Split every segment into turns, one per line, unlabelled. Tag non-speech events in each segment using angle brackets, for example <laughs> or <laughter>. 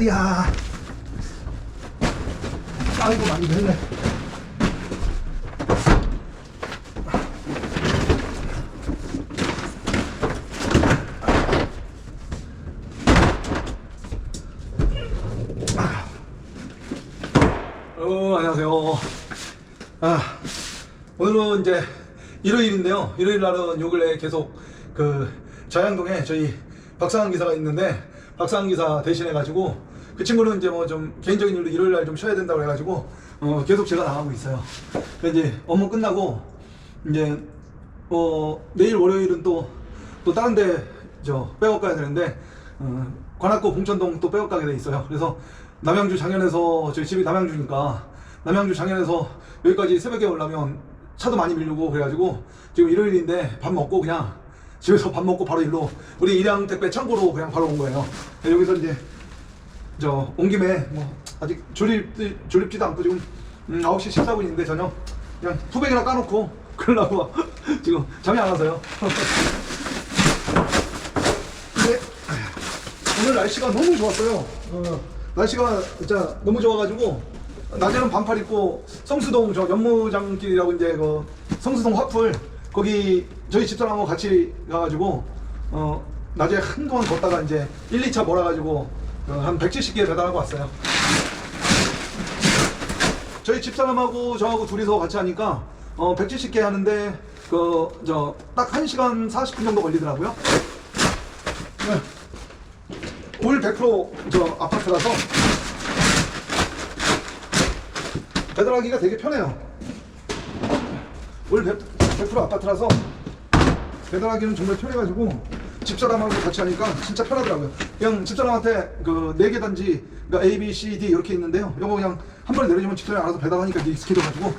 아이고 아이고 많이 됐네 어, 안녕하세요. 아, 오늘은 이제 일요일인데요. 일요일 날은 요 근래 계속 그 자양동에 저희 박상한 기사가 있는데 박상한 기사 대신해 가지고 그 친구는 이제 뭐 좀 개인적인 일로 일요일 날 좀 쉬어야 된다고 해가지고 어, 계속 제가 나가고 있어요. 그래서 이제 업무 끝나고 이제 어, 내일 월요일은 또 또 다른 데저 백업 가야 되는데 어, 관악구 봉천동 또 백업 가게 돼 있어요. 그래서 남양주 장현에서 저희 집이 남양주니까 남양주 장현에서 여기까지 새벽에 오려면 차도 많이 밀리고 그래가지고 지금 일요일인데 밥 먹고 그냥 집에서 밥 먹고 바로 일로 우리 일양 택배 창고로 그냥 바로 온 거예요. 여기서 이제 저 온 김에 뭐 아직 졸립 졸립지도 않고 지금 음, 9시 14분인데 저녁 그냥 투백이나 까놓고 <laughs> 그러려고 <laughs> 지금 잠이 안 와서요. <laughs> 근데 오늘 날씨가 너무 좋았어요. 어, 날씨가 진짜 너무 좋아가지고 낮에는 반팔 입고 성수동 저 연무장길이라고 이제 그 성수동 화풀 거기 저희 집사람하고 같이 가가지고 어 낮에 한동안 걷다가 이제 1, 2차 몰아가지고 어, 한 170개 배달하고 왔어요. 저희 집사람하고 저하고 둘이서 같이 하니까 어 170개 하는데 그 저 딱 1시간 40분 정도 걸리더라고요. 네. 올 100%저 아파트라서 배달하기가 되게 편해요. 올 100%, 100% 아파트라서 배달하기는 정말 편해가지고 집사람하고 같이 하니까 진짜 편하더라고요. 그냥 집사람한테 그 네 개 단지 그러니까 A, B, C, D 이렇게 있는데요. 이거 그냥 한 번에 내려주면 집사람이 알아서 배달하니까 이제 익숙해져가지고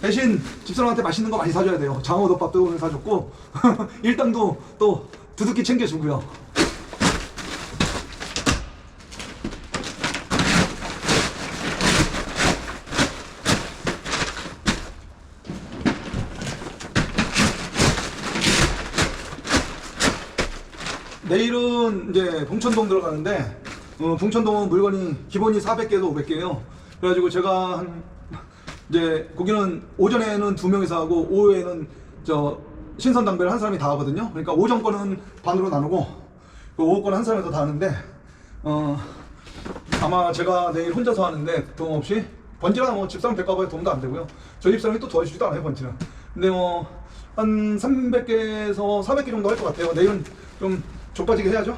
대신 집사람한테 맛있는 거 많이 사줘야 돼요. 장어덮밥도 오늘 사줬고 <laughs> 일당도 또 두둑히 챙겨주고요. 내일은 이제 봉천동 들어가는데 어, 봉천동은 물건이 기본이 400개에서 500개예요. 그래가지고 제가 한 이제 거기는 오전에는 두 명이서 하고 오후에는 저 신선 당배를 한 사람이 다 하거든요. 그러니까 오전 거는 반으로 나누고 그 오후 거는 한 사람이 더다 하는데 어 아마 제가 내일 혼자서 하는데 도움 없이 번지랑 뭐 집사람 백과부에 도움도 안 되고요. 저희 집사람이 또 도와주지도 않아요 번지는. 근데 뭐 한 300개에서 400개 정도 할 것 같아요. 내일은 좀 족빠지게 해야죠.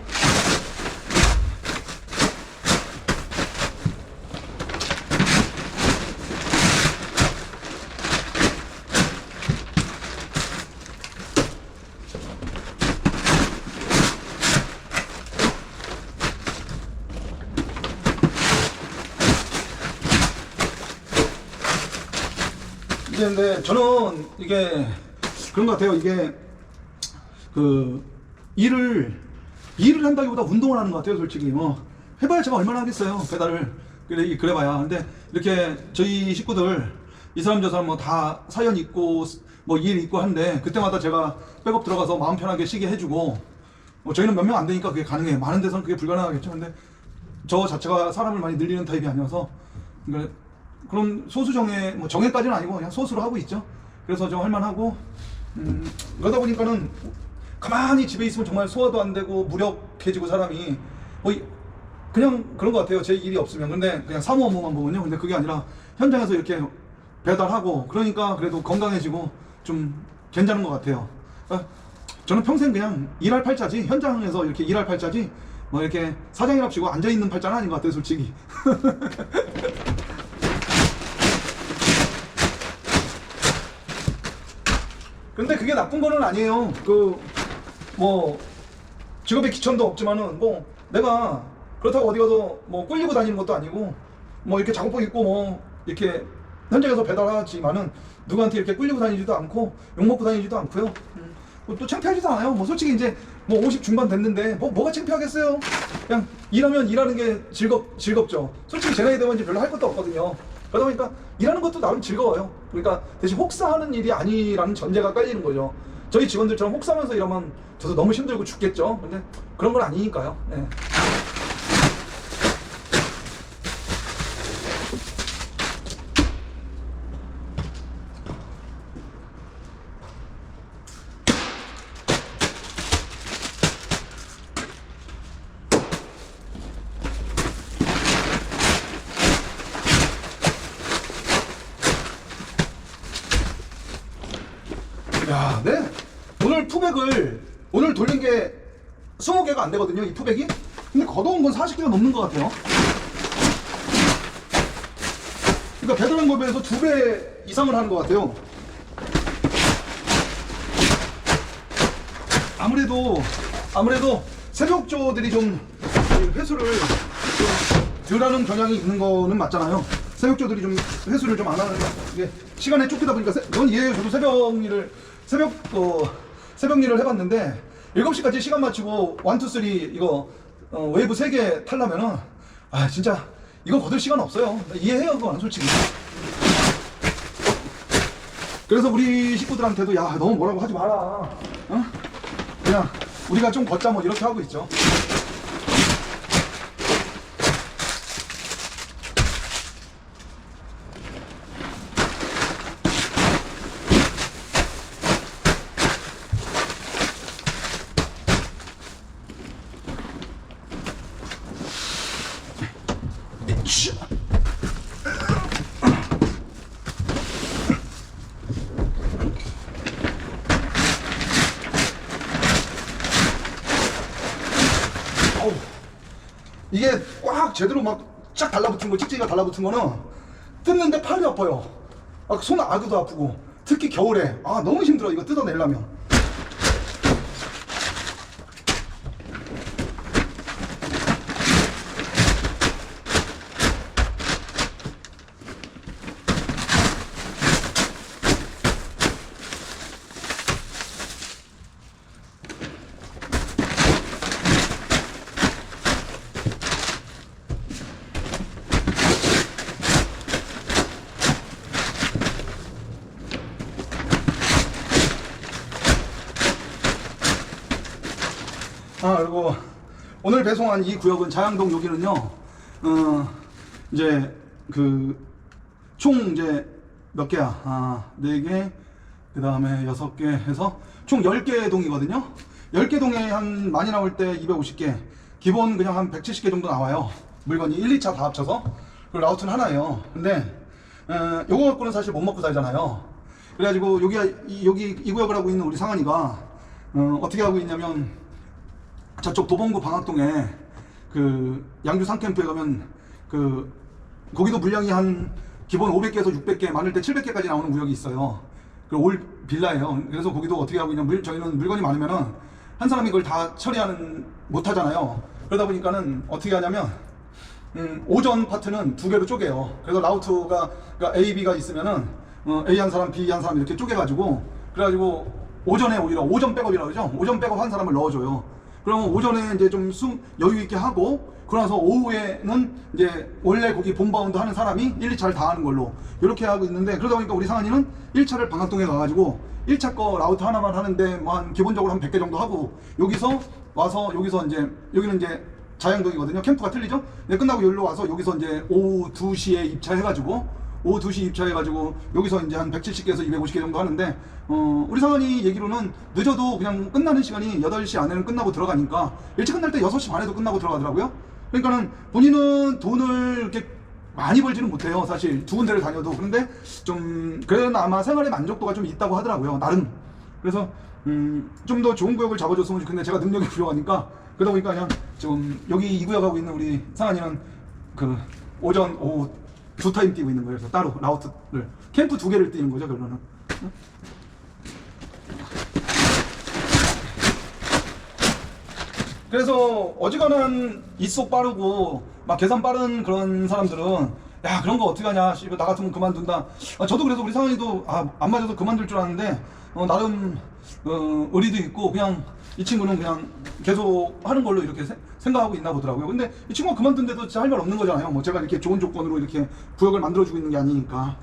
이게 근데 저는 이게 그런 것 같아요. 이게 그 일을 일을 한다기보다 운동을 하는 것 같아요. 솔직히 뭐 해봐야 제가 얼마나 하겠어요. 배달을 그래 그래봐야. 근데 이렇게 저희 식구들 이 사람 저 사람 뭐 다 사연 있고 뭐 일 있고 한데 그때마다 제가 백업 들어가서 마음 편하게 쉬게 해주고 뭐 저희는 몇 명 안 되니까 그게 가능해요. 많은 데서는 그게 불가능하겠죠. 근데 저 자체가 사람을 많이 늘리는 타입이 아니어서 그러니까 그럼 소수 정예 뭐 정예까지는 아니고 그냥 소수로 하고 있죠. 그래서 좀 할만하고 음, 그러다 보니까는 가만히 집에 있으면 정말 소화도 안 되고 무력해지고 사람이 뭐 이- 그냥 그런 것 같아요. 제 일이 없으면 근데 그냥 사무 업무만 보면요. 근데 그게 아니라 현장에서 이렇게 배달하고 그러니까 그래도 건강해지고 좀 괜찮은 것 같아요. 그러니까 저는 평생 그냥 일할 팔자지 현장에서 이렇게 일할 팔자지 뭐 이렇게 사장이랍시고 앉아 있는 팔자는 아닌 것 같아요, 솔직히. <laughs> 근데 그게 나쁜 거는 아니에요. 그 뭐 직업의 기천도 없지만은 뭐 내가 그렇다고 어디 가서 뭐 꿀리고 다니는 것도 아니고 뭐 이렇게 작업복 입고 뭐 이렇게 현장에서 배달하지만은 누구한테 이렇게 꿀리고 다니지도 않고 욕 먹고 다니지도 않고요. 음, 뭐 또 창피하지도 않아요. 뭐 솔직히 이제 뭐 50 중반 됐는데 뭐 뭐가 창피하겠어요. 그냥 일하면 일하는 게 즐겁 즐겁죠. 솔직히 제 나이 되면 이제 별로 할 것도 없거든요. 그러다 보니까 일하는 것도 나름 즐거워요. 그러니까 대신 혹사하는 일이 아니라는 전제가 깔리는 거죠. 저희 직원들처럼 혹사하면서 일하면 저도 너무 힘들고 죽겠죠. 근데 그런 건 아니니까요. 네. 야, 네. 투백을 오늘 돌린 게 20개가 안 되거든요. 이 투백이. 근데 걷어온 건 40개가 넘는 것 같아요. 그러니까 배달한 거에 비해서 두 배 이상을 하는 것 같아요. 아무래도 아무래도 새벽조들이 좀이 회수를 좀 덜하는 경향이 있는 거는 맞잖아요. 새벽조들이 좀 회수를 좀 안 하는 이게 시간에 쫓기다 보니까 새- 그건 이해해요. 저도 새벽 일을 새벽 어 새벽 일을 해봤는데 7시까지 시간 맞추고 1, 2, 3 이거 어, 웨이브 3개 탈라면은 아 진짜 이거 거둘 시간 없어요. 이해해요 그건 솔직히. 그래서 우리 식구들한테도 야 너무 뭐라고 하지 마라. 어? 그냥 우리가 좀 걷자 뭐 이렇게 하고 있죠. 이치. 어우, 이게 꽉 제대로 막 쫙 달라붙은 거, 찍찍이가 달라붙은 거는 뜯는데 팔이 아파요. 아, 손 아구도 아프고. 특히 겨울에. 아, 너무 힘들어. 이거 뜯어내려면. 아 그리고 오늘 배송한 이 구역은 자양동 여기는요 어 이제 그 총 이제 몇 개야? 아 네 개 그 다음에 여섯 개 해서 총 10개 동이거든요. 10개 동에 한 많이 나올 때 250개 기본 그냥 한 170개 정도 나와요. 물건이 1, 2차 다 합쳐서. 그리고 라우트는 하나예요. 근데 어, 요거 갖고는 사실 못 먹고 살잖아요. 그래가지고 여기 이- 여기 이 구역을 하고 있는 우리 상한이가 어, 어떻게 하고 있냐면 저쪽 도봉구 방학동에 그 양주 상캠프에 가면 그 거기도 물량이 한 기본 500개에서 600개 많을 때 700개까지 나오는 구역이 있어요. 그올 빌라예요. 그래서 거기도 어떻게 하고 있냐면 물, 저희는 물건이 많으면은 한 사람이 그걸 다 처리하는 못 하잖아요. 그러다 보니까는 어떻게 하냐면 음, 오전 파트는 두 개로 쪼개요. 그래서 라우트가 그러니까 A, B가 있으면은 어, A 한 사람, B 한 사람 이렇게 쪼개가지고 그래가지고 오전에 오히려 오전 백업이라고 그러죠. 오전 백업 한 사람을 넣어줘요. 그러면 오전에 이제 좀 숨 여유 있게 하고 그러나서 오후에는 이제 원래 거기 본바운드 하는 사람이 1, 2차를 다 하는 걸로 이렇게 하고 있는데 그러다 보니까 우리 상한이는 1차를 방학동에 가가지고 1차 거 라우트 하나만 하는데 뭐 한 기본적으로 한 100개 정도 하고 여기서 와서 여기서 이제 여기는 이제 자양동이거든요. 캠프가 틀리죠? 네, 끝나고 여기로 와서 여기서 이제 오후 2시에 입차해가지고 오후 2시 입차해가지고 여기서 이제 한 170개에서 250개 정도 하는데 어, 우리 상원이 얘기로는 늦어도 그냥 끝나는 시간이 8시 안에는 끝나고 들어가니까 일찍 끝날 때 6시 반에도 끝나고 들어가더라고요. 그러니까는 본인은 돈을 이렇게 많이 벌지는 못해요. 사실 두 군데를 다녀도 그런데 좀 그래도 아마 생활의 만족도가 좀 있다고 하더라고요. 나름. 그래서 음, 좀 더 좋은 구역을 잡아줬으면 좋겠는데 제가 능력이 부족하니까 그러다 보니까 그냥 좀 여기 이 구역 하고 있는 우리 상한이는 그 오전 오후 두 타임 뛰고 있는 거예요. 그래서 따로 라우트를 캠프 두 개를 뛰는 거죠 결론은. 그래서 어지간한 입속 빠르고 막 계산 빠른 그런 사람들은 야 그런 거 어떻게 하냐 씨, 이거 나 같으면 그만둔다 아, 저도 그래서 우리 상은이도 아, 안 맞아서 그만둘 줄 알았는데 어, 나름 어, 의리도 있고 그냥 이 친구는 그냥 계속 하는 걸로 이렇게 세- 생각하고 있나 보더라고요. 근데 이 친구가 그만둔데도 할 말 없는 거잖아요. 뭐 제가 이렇게 좋은 조건으로 이렇게 구역을 만들어주고 있는 게 아니니까.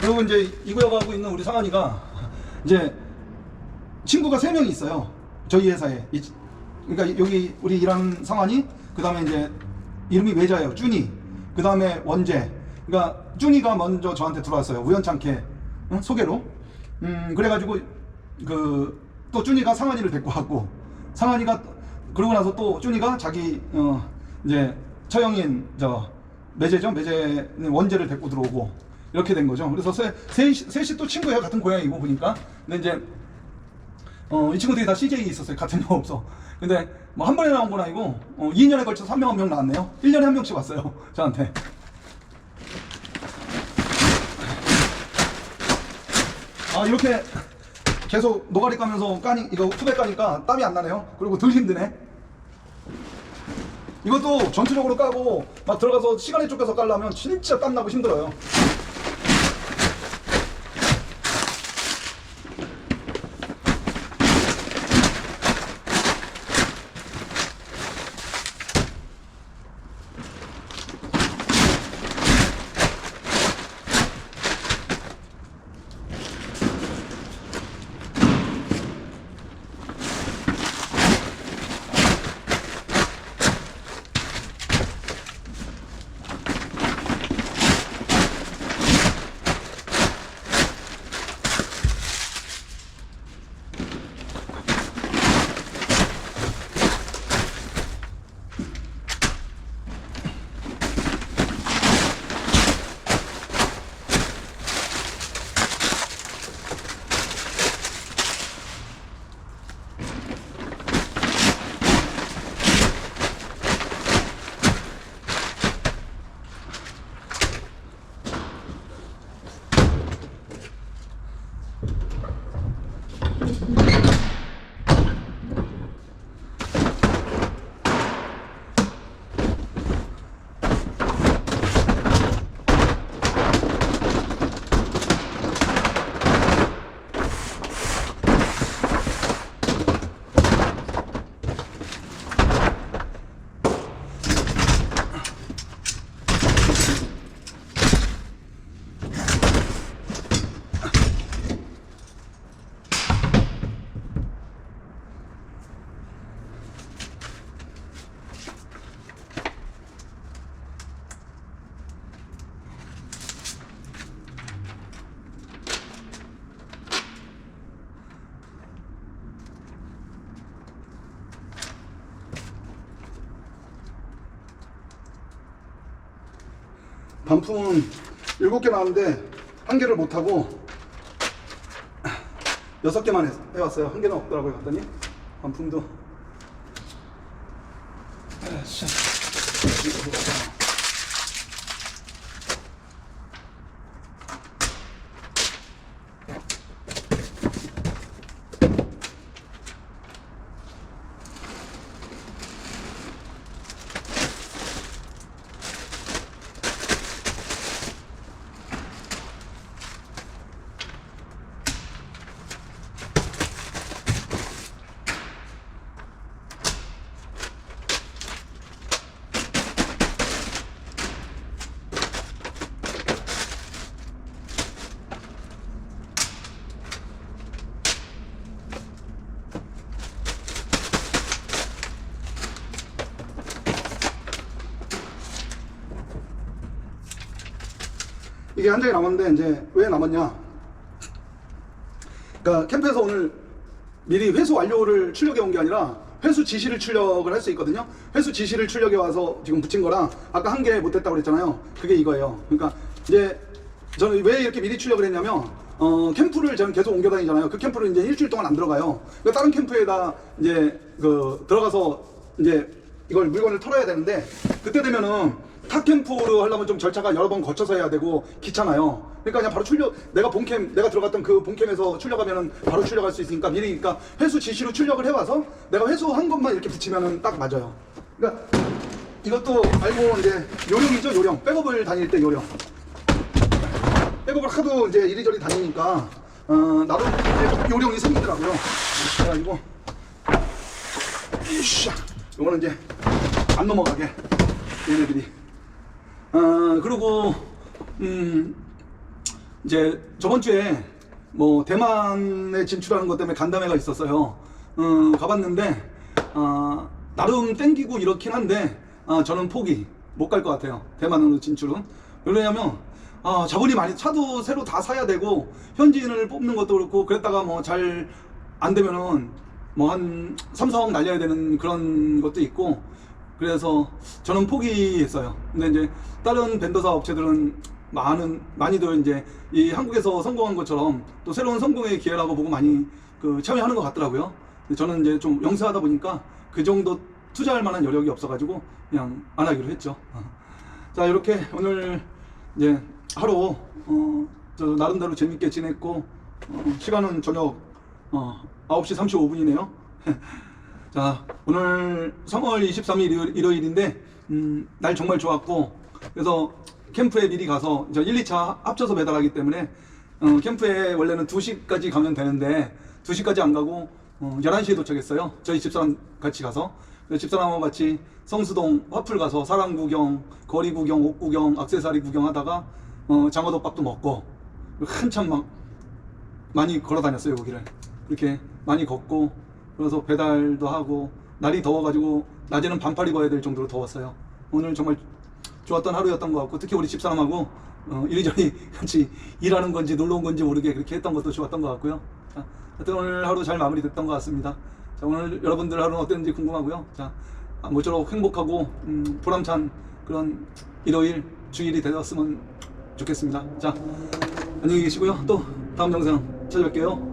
그리고 이제 이 구역하고 있는 우리 상한이가 <laughs> 이제 친구가 세 명이 있어요. 저희 회사에. 그러니까 여기 우리 일하는 상환이, 그 다음에 이제 이름이 외자예요. 쭈니. 그 다음에 원재. 그러니까 쭈니가 먼저 저한테 들어왔어요. 우연찮게 응? 소개로. 음 그래가지고 그 또 쭈니가 상한이를 데리고 왔고 상한이가 그러고 나서 또 쭈니가 자기 어 이제 처형인 저 매제죠 매제 원재를 데리고 들어오고 이렇게 된 거죠. 그래서 세, 셋이, 셋이 또 친구예요. 같은 고향이고 보니까. 근데 이제 어, 이 친구들이 다 CJ 있었어요. 같은 <laughs> 영업소. 근데 뭐 한 번에 나온 건 아니고 어, 2년에 걸쳐서 한명한 명 나왔네요. 1년에 한 명씩 왔어요. <laughs> 저한테. 아 이렇게 계속 노가리 까면서 까니 이거 투배 까니까 땀이 안 나네요. 그리고 덜 힘드네. 이것도 전투적으로 까고 막 들어가서 시간에 쫓겨서 깔려면 진짜 땀 나고 힘들어요. Thank you. 반품은 7개 나왔는데 한 개를 못 하고 여섯 개만 해- 해왔어요. 한 개는 없더라고요. 봤더니 반품도 아이씨. 이게 한 장이 남았는데 이제 왜 남았냐? 그러니까 캠프에서 오늘 미리 회수 완료를 출력해 온 게 아니라 회수 지시를 출력을 할 수 있거든요. 회수 지시를 출력해 와서 지금 붙인 거랑 아까 한 개 못했다고 그랬잖아요. 그게 이거예요. 그러니까 이제 저는 왜 이렇게 미리 출력을 했냐면 어 캠프를 저는 계속 옮겨 다니잖아요. 그 캠프를 이제 일주일 동안 안 들어가요. 그러니까 다른 캠프에다 이제 그 들어가서 이제 이걸 물건을 털어야 되는데 그때 되면은 타 캠프로 하려면 좀 절차가 여러 번 거쳐서 해야 되고 귀찮아요. 그러니까 그냥 바로 출력 내가 본캠 내가 들어갔던 그 본캠에서 출력하면은 바로 출력할 수 있으니까 미리 그러니까 회수 지시로 출력을 해와서 내가 회수한 것만 이렇게 붙이면은 딱 맞아요. 그러니까 이것도 알고 이제 요령이죠 요령 백업을 다닐 때 요령. 백업을 하도 이제 이리저리 다니니까 어 나도 요령이 생기더라고요. 그래가지고 이샤 요거는 이제 안 넘어가게 얘네들이 아 그리고 음 이제 저번 주에 뭐 대만에 진출하는 것 때문에 간담회가 있었어요. 음, 가봤는데 아, 나름 땡기고 이렇긴 한데 아, 저는 포기 못 갈 것 같아요. 대만으로 진출은 왜냐면 아, 자본이 많이 차도 새로 다 사야 되고 현지인을 뽑는 것도 그렇고 그랬다가 뭐 잘 안 되면은 뭐 한 3, 4억 날려야 되는 그런 것도 있고 그래서 저는 포기했어요. 근데 이제 다른 벤더사 업체들은 많은 많이들 이제 이 한국에서 성공한 것처럼 또 새로운 성공의 기회라고 보고 많이 그 참여하는 것 같더라고요. 저는 이제 좀 영세하다 보니까 그 정도 투자할 만한 여력이 없어가지고 그냥 안 하기로 했죠. 어. 자 이렇게 오늘 이제 하루 어, 저 나름대로 재밌게 지냈고 어, 시간은 저녁 어, 9시 35분이네요. <laughs> 자, 오늘 3월 23일 일요일- 일요일 인데, 음, 날 정말 좋았고, 그래서 캠프에 미리 가서, 저 1, 2차 합쳐서 배달하기 때문에, 어, 캠프에 원래는 2시까지 가면 되는데, 2시까지 안 가고, 어, 11시에 도착했어요. 저희 집사람 같이 가서. 집사람하고 같이 성수동 화풀 가서 사람 구경, 거리 구경, 옷 구경, 악세사리 구경 하다가, 어, 장어덮밥도 먹고, 한참 막 많이 걸어 다녔어요 거기를 그렇게 많이 걷고 그래서 배달도 하고 날이 더워가지고 낮에는 반팔 입어야 될 정도로 더웠어요. 오늘 정말 좋았던 하루였던 것 같고 특히 우리 집사람하고 어, 이리저리 <laughs> 같이 일하는 건지 놀러 온 건지 모르게 그렇게 했던 것도 좋았던 것 같고요. 자, 하여튼 오늘 하루 잘 마무리됐던 것 같습니다. 자 오늘 여러분들 하루는 어땠는지 궁금하고요. 자 아, 모쪼록 행복하고 음, 보람찬 그런 일요일 주일이 되었으면 좋겠습니다. 자 안녕히 계시고요. 또 다음 영상 찾아뵐게요